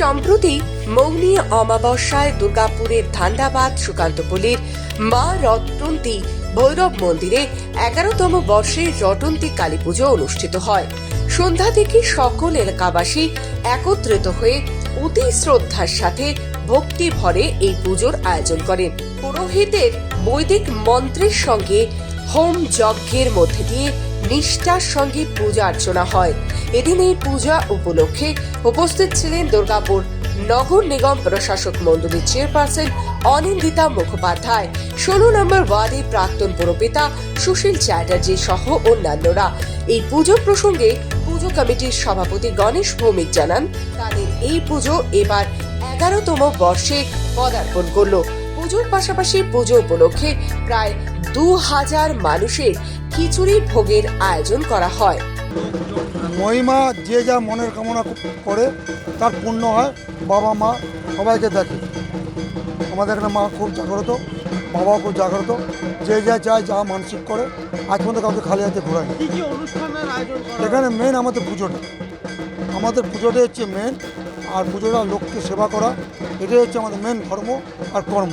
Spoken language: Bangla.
সম্প্রতি মৌনী অমাবস্যায় দুর্গাপুরের ধান্ডাবাদ সুকান্তপল্লীর মা রটন্তী ভৈরব মন্দিরে এগারোতম বর্ষে রটন্তী কালী পুজো অনুষ্ঠিত হয়। সন্ধ্যা থেকে সকল এলাকাবাসী একত্রিত হয়ে অতি শ্রদ্ধার সাথে ভক্তি ভরে এই পুজোর আয়োজন করেন। পুরোহিতের বৈদিক মন্ত্রের সঙ্গে হোম যজ্ঞের মধ্যে দিয়ে নিষ্ঠার সঙ্গে পূজা অর্চনা হয়। এদিন এই পূজা উপলক্ষে উপস্থিত ছিলেন দুর্গাপুর নগর নিগম প্রশাসক মন্ডলীর চেয়ারপারসন অনিন্দিতা মুখোপাধ্যায়, ষোলো নম্বর ওয়ার্ডে প্রাক্তন পুরপিতা সুশীল চ্যাটার্জি সহ অন্যান্যরা। এই পুজো প্রসঙ্গে পুজো কমিটির সভাপতি গণেশ ভৌমিক জানান, তাদের এই পুজো এবার এগারোতম বর্ষে পদার্পণ করল। পুজোর পাশাপাশি পুজো উপলক্ষে প্রায় দু হাজার মানুষের খিচুড়ি ভোগের আয়োজন করা হয়। মহিমা যে যা মনের কামনা করে তার পূর্ণ হয় বাবা মা সবাইকে দেখে। আমাদের এখানে মা খুব জাগ্রত বাবাও খুব জাগ্রত যে যা চায় যা মানসিক করে আজ পর্যন্ত কাউকে খালি হাতে ঘোরায় কি কি অনুষ্ঠানের আয়োজন করা এখানে মেন আমাদের পুজোটা। আমাদের পুজোটা হচ্ছে মেন আর পুজোটা লোককে সেবা করা এটাই হচ্ছে আমাদের মেন ধর্ম আর কর্ম।